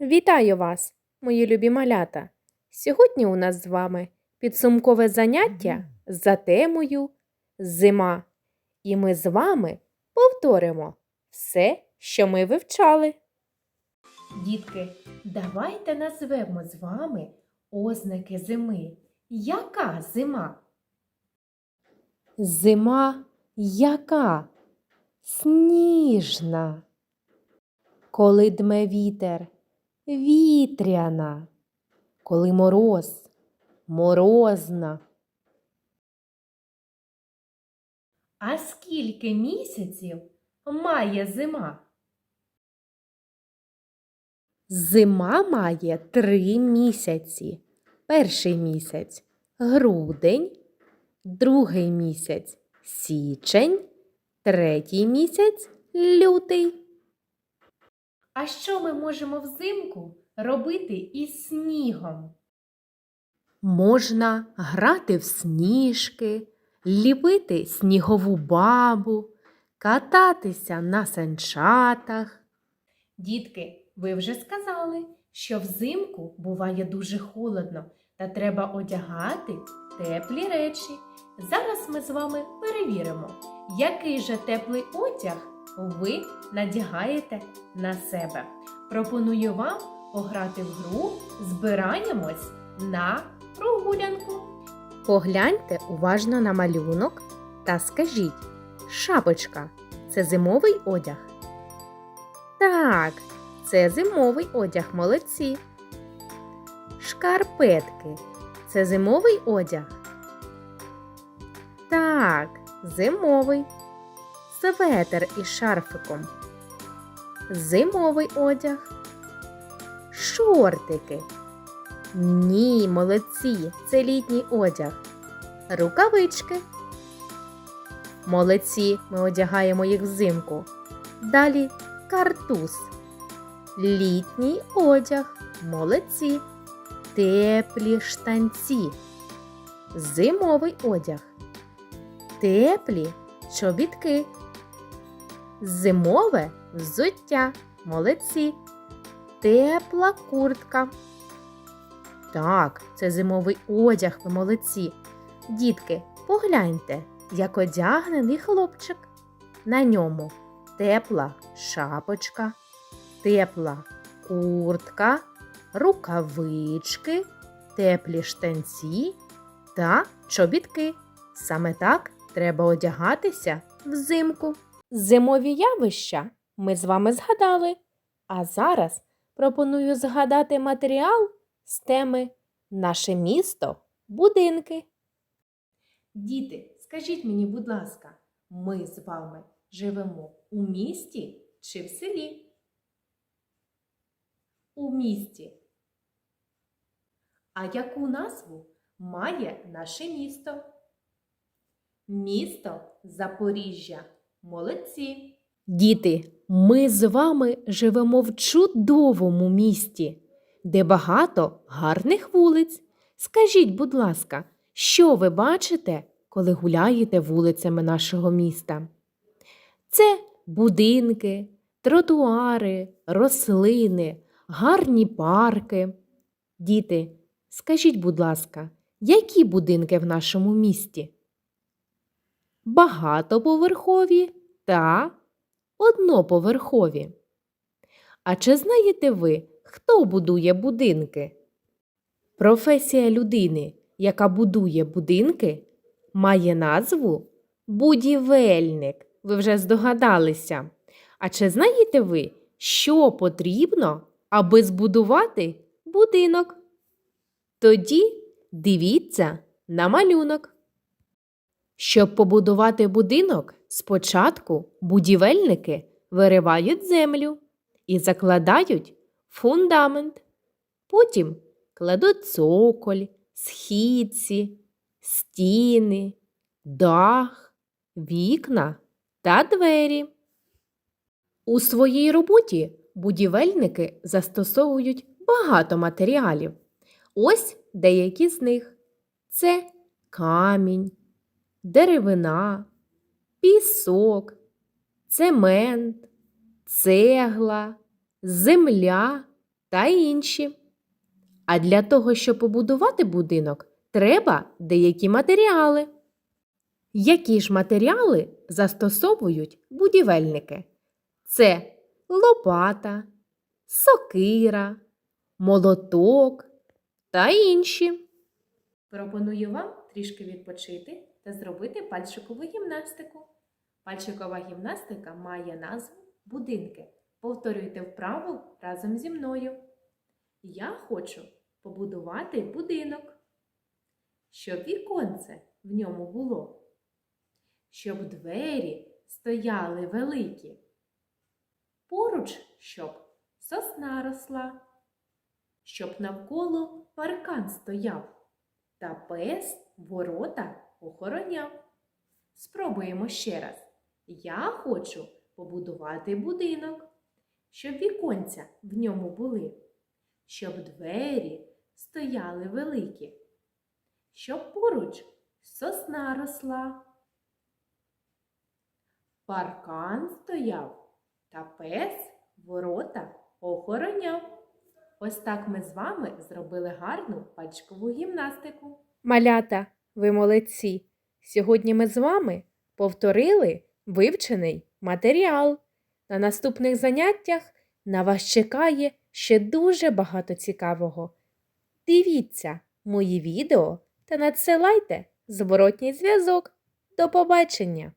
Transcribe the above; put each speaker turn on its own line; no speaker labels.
Вітаю вас, мої любі малята! Сьогодні у нас з вами підсумкове заняття за темою Зима. І ми з вами повторимо все, що ми вивчали. Дітки, давайте назвемо з вами ознаки зими. Яка зима? Зима яка? Сніжна. Коли дме вітер, вітряна. Коли мороз, морозна. А скільки місяців має зима? Зима має три місяці. Перший місяць грудень, другий місяць січень, третій місяць лютий. А що ми можемо взимку робити із снігом? Можна грати в сніжки, ліпити снігову бабу, кататися на санчатах. Дітки, ви вже сказали, що взимку буває дуже холодно та треба одягати теплі речі. Зараз ми з вами перевіримо, який же теплий одяг ви надягаєте на себе. Пропоную вам пограти в гру Збираємось на прогулянку. Погляньте уважно на малюнок та скажіть: шапочка це зимовий одяг? Так, це зимовий одяг, молодці. Шкарпетки це зимовий одяг? Так, зимовий. Светер із шарфиком. Зимовий одяг. Шортики. Ні, молодці, це літній одяг. Рукавички. Молодці, ми одягаємо їх взимку. Далі картуз. Літній одяг. Молодці. Теплі штанці. Зимовий одяг. Теплі чобітки. Зимове взуття. Молодці. Тепла куртка. Так, це зимовий одяг, ви молодці. Дітки, погляньте, як одягнений хлопчик. На ньому тепла шапочка, тепла куртка, рукавички, теплі штанці та чобітки. Саме так треба одягатися взимку. Зимові явища ми з вами згадали. А зараз пропоную згадати матеріал з теми Наше місто будинки. Діти, скажіть мені, будь ласка, ми з вами живемо у місті чи в селі? У місті. А яку назву має наше місто? Місто Запоріжжя. Молодці! Діти, ми з вами живемо в чудовому місті, де багато гарних вулиць. Скажіть, будь ласка, що ви бачите, коли гуляєте вулицями нашого міста? Це будинки, тротуари, рослини, гарні парки. Діти, скажіть, будь ласка, які будинки в нашому місті? Багатоповерхові та одноповерхові. А чи знаєте ви, хто будує будинки? Професія людини, яка будує будинки, має назву будівельник. Ви вже здогадалися. А чи знаєте ви, що потрібно, аби збудувати будинок? Тоді дивіться на малюнок. Щоб побудувати будинок, спочатку будівельники виривають землю і закладають фундамент. Потім кладуть цоколь, східці, стіни, дах, вікна та двері. У своїй роботі будівельники застосовують багато матеріалів. Ось деякі з них це камінь деревина, пісок, цемент, цегла, земля та інші. А для того, щоб побудувати будинок, треба деякі матеріали. Які ж матеріали застосовують будівельники? Це лопата, сокира, молоток та інші. Пропоную вам трішки відпочити та зробити пальчикову гімнастику. Пальчикова гімнастика має назву будинки. Повторюйте вправу разом зі мною. Я хочу побудувати будинок, щоб віконце в ньому було, щоб двері стояли великі, поруч, щоб сосна росла, щоб навколо паркан стояв, та пес ворота охороняв. Спробуємо ще раз. Я хочу побудувати будинок, щоб віконця в ньому були, щоб двері стояли великі, щоб поруч сосна росла. Паркан стояв, та пес ворота охороняв. Ось так ми з вами зробили гарну пальчикову гімнастику. Малята, ви молодці! Сьогодні ми з вами повторили вивчений матеріал. На наступних заняттях на вас чекає ще дуже багато цікавого. Дивіться мої відео та надсилайте зворотній зв'язок. До побачення!